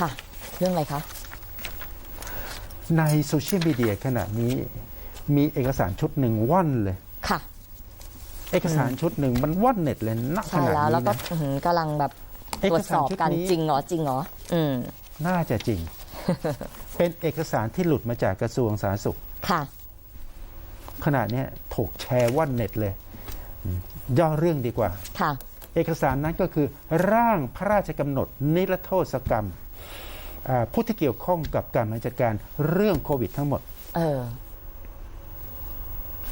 ค่ะ เรื่องอะไรคะ ในโซเชียลมีเดียขณะนี้มีเอกสารชุดหนึ่งว่อนเลย ค่ะ เอกสารชุดหนึ่งมันว่อนเน็ตเลยณขใช่ณะแล้ว นี้แล้วก็นะ อื้อหือกำลังแบบเอกตรวจสารสอบชุดกันนี้ จริงเหรอจริงเหรออืมน่าจะจริง เป็นเอกสารที่หลุดมาจากกระทรวงสาธารณสุข ค่ะ ขณะเนี้ยถูกแชร์ว่อนเน็ตเลยอืมย่อเรื่องดีกว่า ค่ะ เอกสารนั้นก็คือร่างพระราชกำหนดนิรโทษกรรมอ่าผู้ที่เกี่ยวข้องกับการบริหารจัดการเรื่องโควิดทั้งหมด เออ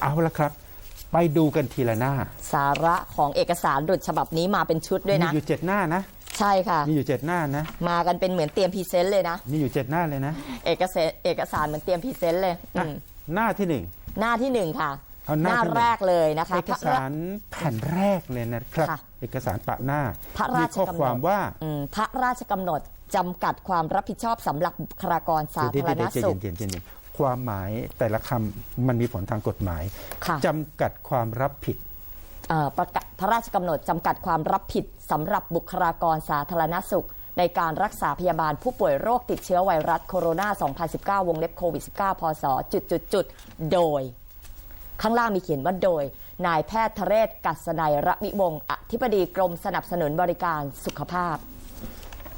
เอาละครับ ไปดูกันทีละหน้า สาระของเอกสารหลุดฉบับนี้มาเป็นชุดด้วยมีนะอยู่เจ็ดหน้านะ ใช่ค่ะ มีอยู่เจ็ดหน้านะ มากันเป็นเหมือนเตรียมพรีเซนต์เลยนะ มีอยู่เจ็ดหน้าเลยนะ เอกสารเอกสารเหมือนเตรียมพรีเซนต์เลยอือะมหน้าที่หนึ่ง หน้าที่หนึ่งค่ะเอาหน้าที่หนึ่งแรกเลยนะคะ เอกสารแผ่นแรกเลยนะครับค่ะ เอกสารปะหน้าพระมีราชข้อกำหนด ความว่า อืมพระราชกำหนดจำกัดความรับผิดชอบสำหรับบุคลากรสาเดี๋ยวธารเดี๋ณยวเดี๋ยวสุขเย็นๆเย็นๆความหมายแต่ละคำมันมีผลทางกฎหมายค่ะ จำกัดความรับผิด เอ่อประกาศพระราชกำหนดจำกัดความรับผิดสำหรับบุคลากรสาธารณสุข ในการรักษาพยาบาลผู้ป่วยโรคติดเชื้อไวรัสโคโรนา 2019 วงเล็บโควิด -19 พศจุดจุดจุดโดย ข้างล่างมีเขียนว่าโดย นายแพทย์ทเรศกัสนัยระวิวงศ์อธิบดีกรมสนับสนุนบริการสุขภาพ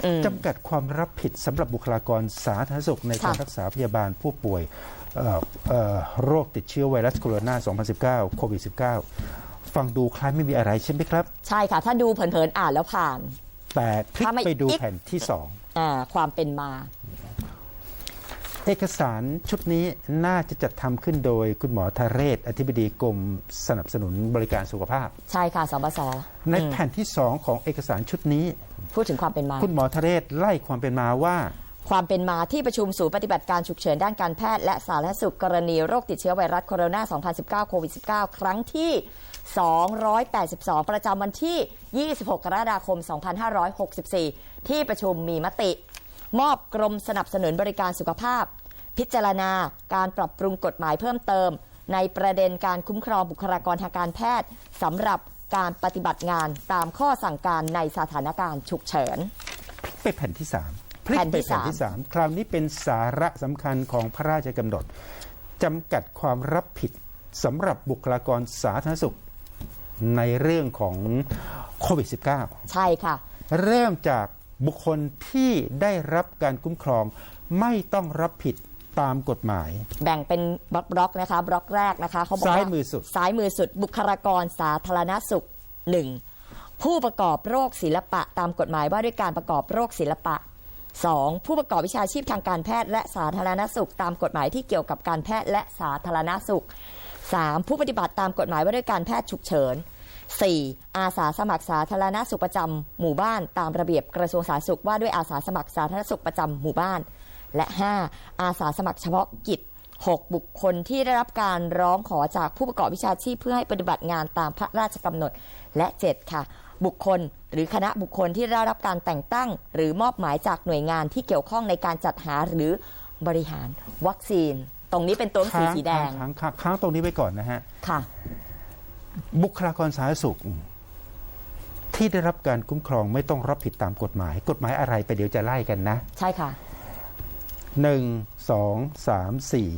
อืมจำกัดความรับผิดสำหรับบุคลากรสาธารณสุขในการค่ะรักษาพยาบาลผู้ป่วยเอ่อเอ่อโรคติดเชื้อไวรัสโคโรนา 2019 โควิด -19 ฟังดูคล้ายไม่มีอะไรใช่ไหมครับ ใช่ค่ะ ถ้าดูเผินๆอ่านแล้วผ่าน แต่คลิกถ้าไม่ไปดูอีกแผ่นที่สองอ่าความเป็นมา เอกสารชุดนี้น่าจะจัดทำขึ้นโดยคุณหมอทะเรศ อธิบดีกรมสนับสนุนบริการสุขภาพ ใช่ค่ะสบสในอืมแผ่นที่สองของเอกสารชุดนี้ พูดถึงความเป็นมา คุณหมอทะเรศไล่ความเป็นมาว่าความเป็นมาที่ประชุมศูนย์ปฏิบัติการฉุกเฉินด้านการแพทย์และสาธารณสุขกรณีโรคติดเชื้อไวรัสโคโรนา 2019 โควิด -19 ครั้งที่ 282 ประจำวันที่ 26 กรกฎาคม 2564 ที่ประชุมมีมติ มอบกรมสนับสนุนบริการสุขภาพ พิจารณาการปรับปรุงกฎหมายเพิ่มเติม ในประเด็นการคุ้มครองบุคลากรทางการแพทย์สำหรับการปฏิบัติงานตามข้อสั่งการในสถานการณ์ฉุกเฉินไปแผ่นที่สามพลิกแผ่นไปที่แผ่นที่สามคราวนี้เป็นสาระสำคัญของพระราชกำหนดจำกัดความรับผิดสำหรับบุคลากรสาธารณสุขในเรื่องของโควิด -19 ใช่ค่ะ เริ่มจาก บุคคลที่ได้รับการคุ้มครองไม่ต้องรับผิดตามกฎหมาย แบ่งเป็นบล็อกบล็อกๆนะคะบล็อกแรกนะคะเขาบอกว่าซ้ายมือสุดซ้ายมือสุด บุคลากรสาธารณสุขหนึ่งผู้ประกอบโรคศิลปะตามกฎหมายว่าด้วยการประกอบโรคศิลปะ 2. ผู้ประกอบวิชาชีพทางการแพทย์และสาธารณสุข ตามกฎหมายที่เกี่ยวกับการแพทย์และสาธารณสุข 3. ผู้ปฏิบัติตามกฎหมายว่าด้วยการแพทย์ฉุกเฉิน 4. อาสาสมัครสาธารณสุขประจำหมู่บ้านตามระเบียบกระทรวงสาธารณสุขว่าด้วยอาสาสมัครสาธารณสุขประจำหมู่บ้าน และ 5. อาสาสมัครเฉพาะกิจ 6. บุคคลที่ได้รับการร้องขอจากผู้ประกอบวิชาชีพเพื่อให้ปฏิบัติงานตามพระราชกำหนด และ 7 ค่ะ บุคคลหรือคณะบุคคลที่ได้รับการแต่งตั้ง หรือมอบหมายจากหน่วยงานที่เกี่ยวข้องในการจัดหาหรือบริหารวัคซีน ตรงนี้เป็นตัวหนังสือสีแดงค้างค้างค้างตรงนี้ไว้ก่อนนะฮะค่ะ บุคลากรสาธารณสุข ที่ได้รับการคุ้มครองไม่ต้องรับผิดตามกฎหมาย กฎหมายอะไรไปเดี๋ยวจะไล่กันนะ ใช่ค่ะหนึ่งสองสามสี่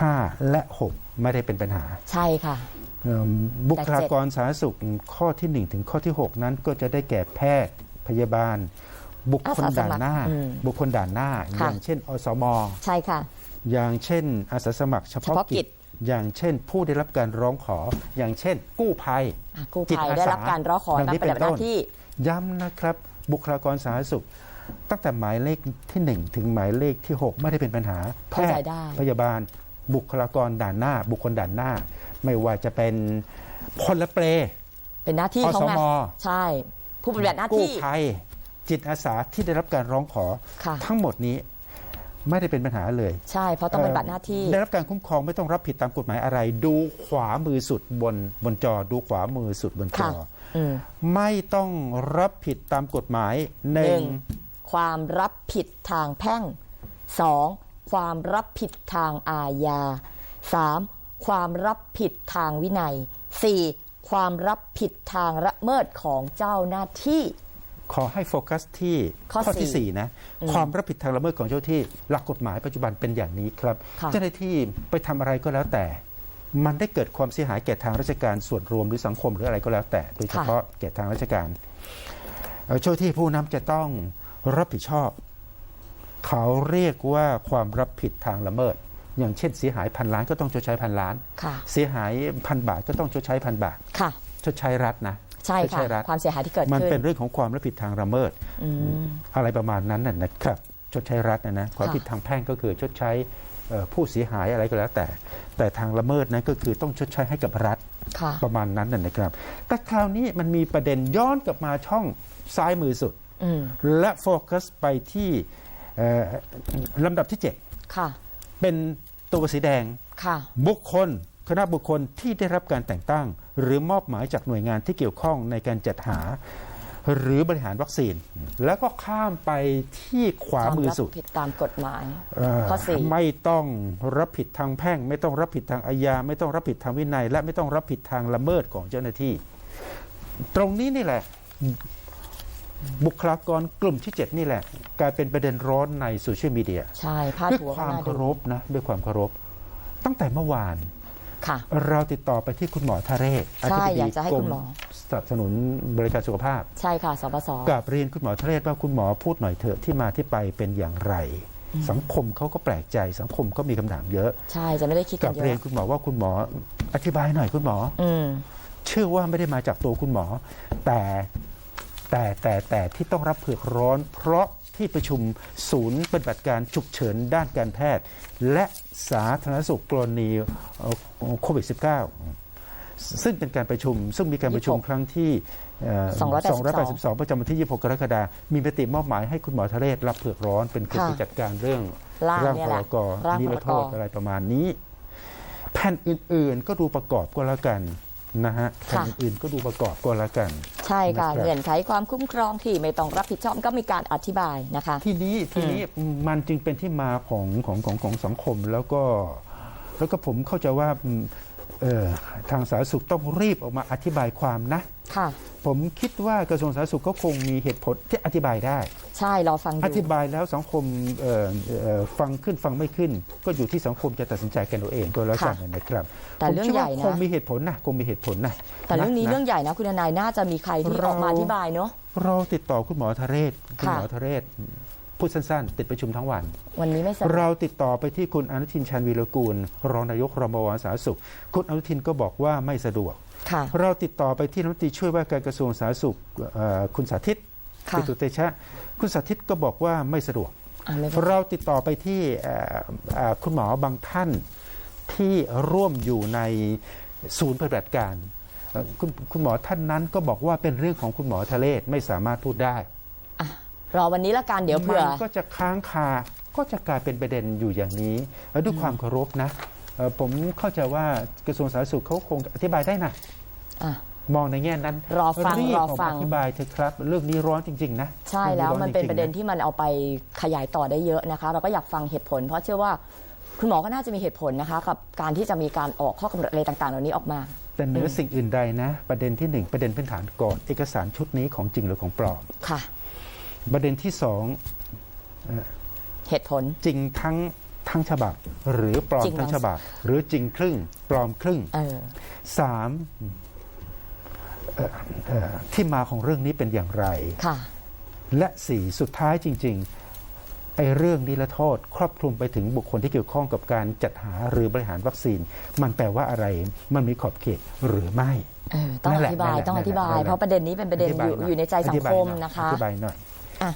ห้าและหกไม่ได้เป็นปัญหา ใช่ค่ะเอิ่มบุคลากรสาธารณสุขข้อที่หนึ่งถึงข้อที่หกนั้นก็จะได้แก่แพทย์พยาบาล บุคคลอาสาสมัครด่านหน้าอืมบุคคลด่านหน้าอค่ะย่างเช่น อสม ใช่ค่ะ อย่างเช่นอาสาสมัครเฉพาะเฉพาะกิกิจจ อย่างเช่น ผู้ได้รับการร้องขอ อย่างเช่น กู้ภัยอะกู้จิตภัยอาสาได้รับการร้องขอดังตามนี้ปฏิบัติหน้าเป็นต้นที่ย้ำนะครับ บุคลากรสาธารณสุข ตั้งแต่หมายเลขที่หนึ่งถึงหมายเลขที่หกไม่ได้เป็นปัญหาแพเข้าใจทย์ได้พยาบาล บุคลากรด่านหน้า บุคคลด่านหน้า ไม่ว่าจะเป็นพลเปรเป็นหน้าที่อเขาสไงมใช่ ผู้ปฏิบัติหน้ากู้ที่ภัยจิตอาสาที่ได้รับการร้องขอค่ะทั้งหมดนี้ ไม่ได้เป็นปัญหาเลย ใช่เพราะต้องปฏิบัติหน้าที่ได้รับการคุ้มครองไม่ต้องรับผิดตามกฎหมายอะไร ดูขวามือสุดบนบนจอ ดูขวามือสุดบนจค่ะออืมไม่ต้องรับผิดตามกฎหมายหหนึ่นึ่งงความรับผิดทางแพ่งสองความรับผิดทางอาญาสามความรับผิดทางวินัยสี่ความรับผิดทางละเมิดของเจ้าหน้าที่ ขอให้โฟกัสที่ข้อที่สี่สี่นะอืมความรับผิดทางละเมิดของเจ้าหน้าที่หลักกฎหมายปัจจุบันเป็นอย่างนี้ครับ ค่ะ เจ้าหน้าที่ไปทำอะไรก็แล้วแต่ มันได้เกิดความเสียหายแก่ทางราชการส่วนรวมหรือสังคมหรืออะไรก็แล้วแต่ โดยเฉพาะแก่ทางราชการเอ่อเจ้าหน้าที่ผู้นำจะต้องรับผิดชอบ เขาเรียกว่าความรับผิดทางละเมิด อย่างเช่น เสียหายพันล้านก็ต้องชดใช้พันล้าน ค่ะ เสียหายพันบาทก็ต้องชดใช้พันบาท ค่ะ ชดใช้รัฐนะ ใช่ชดค่ะใช้รัฐความเสียหายที่เกิดมันขึ้นเป็นเรื่องของความรับผิดทางละเมิดอืมอะไรประมาณนั้นน่ะนะครับชดใช้รัฐนะนะความค่ะผิดทางแพ่งก็คือชดใช้เอ่อผู้เสียหายอะไรก็แล้วแต่ แต่ทางละเมิดนั้นก็คือต้องชดใช้ให้กับรัฐค่ะประมาณนั้นน่ะนะครับ แต่คราวนี้มันมีประเด็นย้อนกลับมาช่องซ้ายมือสุดอืมและโฟกัสไปที่เอ่อลำดับที่ค่ะ7เป็นตัวสีแดงค่ะบุคคลคณะบุคคลที่ได้รับการแต่งตั้ง หรือมอบหมายจากหน่วยงานที่เกี่ยวข้องในการจัดหา หรือบริหารวัคซีน แล้วก็ข้ามไปที่ขวามือสุดความรับผิดตามกฎหมายเอ่อข้อสี่ไม่ต้องรับผิดทางแพ่ง ไม่ต้องรับผิดทางอาญา ไม่ต้องรับผิดทางวินัย และไม่ต้องรับผิดทางละเมิดของเจ้าหน้าที่ ตรงนี้นี่แหละบุคลากรกลุ่มที่ 7 นี่แหละ กลายเป็นประเด็นร้อนในโซเชียลมีเดียใช่พาดด้วยหัวความก็น่าเคาดูรพนะ ด้วยความเคารพ ตั้งแต่เมื่อวาน ค่ะ เราติดต่อไปที่คุณหมอทะเรศใช่ธิบดีอยากจะให้คุณหมอ สนับสนุนบริการสุขภาพใช่ค่ะสปสกับเรียนคุณหมอทะเรศว่าคุณหมอพูดหน่อยเถอะที่มาที่ไปเป็นอย่างไร สังคมเขาก็แปลกใจ สังคมก็มีคำถามเยอะใช่จะไม่ได้คิดกักันบเยเรียนอะคุณหมอว่าคุณหมออธิบายหน่อยคุณหมอ อืม เชื่อว่าไม่ได้มาจากตัวคุณหมอ แต่แต่แต่แต่ที่ต้องรับเผือกร้อน เพราะ ที่ประชุมศูนย์ปฏิบัติการฉุกเฉินด้านการแพทย์ และสาธารณสุขกรณีเอ่อโควิด -19 ซึ่งเป็นการประชุม ซึ่งมีการประชุม26ครั้งที่เอ่อ282 282 ประจำวันที่ 26 กรกฎาคมมีมติมอบหมายให้คุณหมอทะเลศรับเผือกร้อนเป็นคนค่ะที่จัดการเรื่องร่างเนี่ยพแหรละกร่างนิพรรโทษกอะไรประมาณนี้ แผ่นอื่นๆก็ดูประกอบก็แล้วกันนะฮะแผ่นค่ะอื่นๆก็ดูประกอบก็แล้วกัน ใช่ค่ะ นะครับ เงื่อนไขความคุ้มครองที่ไม่ต้องรับผิดชอบก็มีการอธิบายนะคะ ทีนี้ทีนี้มันจึงเป็นที่มาของของของของสังคมแล้วก็ แล้วก็ผมเข้าใจว่าอืมเอ่อ ทางสาธารณสุขต้องรีบออกมาอธิบายความนะค่ะ ผมคิดว่ากระทรวงสาธารณสุขก็คงมีเหตุผลที่อธิบายได้ ใช่รอฟังออยู่ธิบายแล้วสังคมเอ่อเอ่อฟังขึ้นฟังไม่ขึ้น ก็อยู่ที่สังคมจะตัดสินใจกันเอาเองก็แล้วกันนะครับแต่เรื่องผมชื่ใหญ่ว่านะคงมีเหตุผลนะคงมีเหตุผลนะแต่เรื่องนี้ะเรื่องใหญ่นะคุณทนายน่าจะมีใครที่ออกมาอธิบายเนาะเราติดต่อคุณหมอทะเรศคุณหมอค่ะทะเรศ พูดสั้นๆ ติดประชุมทั้งวัน วันนี้ไม่สะดวกเราติดต่อไปที่คุณอนุทินชาญวีรกูล รองนายกรมวสาธารณสุข คุณอนุทินก็บอกว่าไม่สะดวก ค่ะ เราติดต่อไปที่รัฐมนตรีช่วยว่าการกระทรวงสาธารณสุขเอ่อคุณสาธิตค่ะ ปิตุเตชะ คุณสาธิตก็บอกว่าไม่สะดวก อะไม่เป็นไรเราติดต่อไปที่เอ่อเอ่อคุณหมอบางท่านที่ร่วมอยู่ในศูนย์ปฏิบัติการเอ่อคุณคุณหมอท่านนั้นก็บอกว่าเป็นเรื่องของคุณหมอทะเลศไม่สามารถพูดได้อะ รอวันนี้ละกันเดี๋ยวเผื่อ มันก็จะค้างคา ก็จะกลายเป็นประเด็นอยู่อย่างนี้เอ่อด้วยความเคารพนะเอ่อผมเข้าใจว่ากระทรวงสาธารณสุขเขาคงอธิบายได้นะอะ มองในแง่นั้นรอฟังบรอออกฟัมาง อธิบายเถอะครับ เรื่องนี้ร้อนจริง ๆ นะใช่แล้วองมันเป็นจงๆประเด็นที่มันเอาไปขยายต่อได้เยอะนะคะ เราก็อยากฟังเหตุผล เพราะเชื่อว่าคุณหมอก็น่าจะมีเหตุผลนะคะ กับการที่จะมีการออกข้อกำหนดอะไรต่างๆ เหล่านี้ออกมา แต่เหนือสิ่งอื่นใดนะ ประเด็นที่หนึ่งประเด็นพื้นฐานก่อนเอกสารชุดนี้ของจริงหรือของปลอม ค่ะ ประเด็นที่สองเหตุผลจริงทั้งทั้งฉบับ หรือปลอมจริงทั้งทั้งฉบับ หรือจริงครึ่ง ปลอมครึ่งเออสามเอ่อเอ่อที่มาของเรื่องนี้เป็นอย่างไรค่ะและสี่สุดท้ายจริง ๆ ไอ้เรื่องนิรโทษ ครอบคลุมไปถึงบุคคลที่เกี่ยวข้องกับการจัดหาหรือบริหารวัคซีน มันแปลว่าอะไร มันมีขอบเขตหรือไม่เออต้องนั่อนแหละธิบายนั่นแหละต้องอธิบายนั่นแหละเพราะประเด็นนี้เป็นประเด็นอยู่ธิบาหอยู่ในใจสังอธิบาคยมหอยนะคะอธิบายหน่อย อะ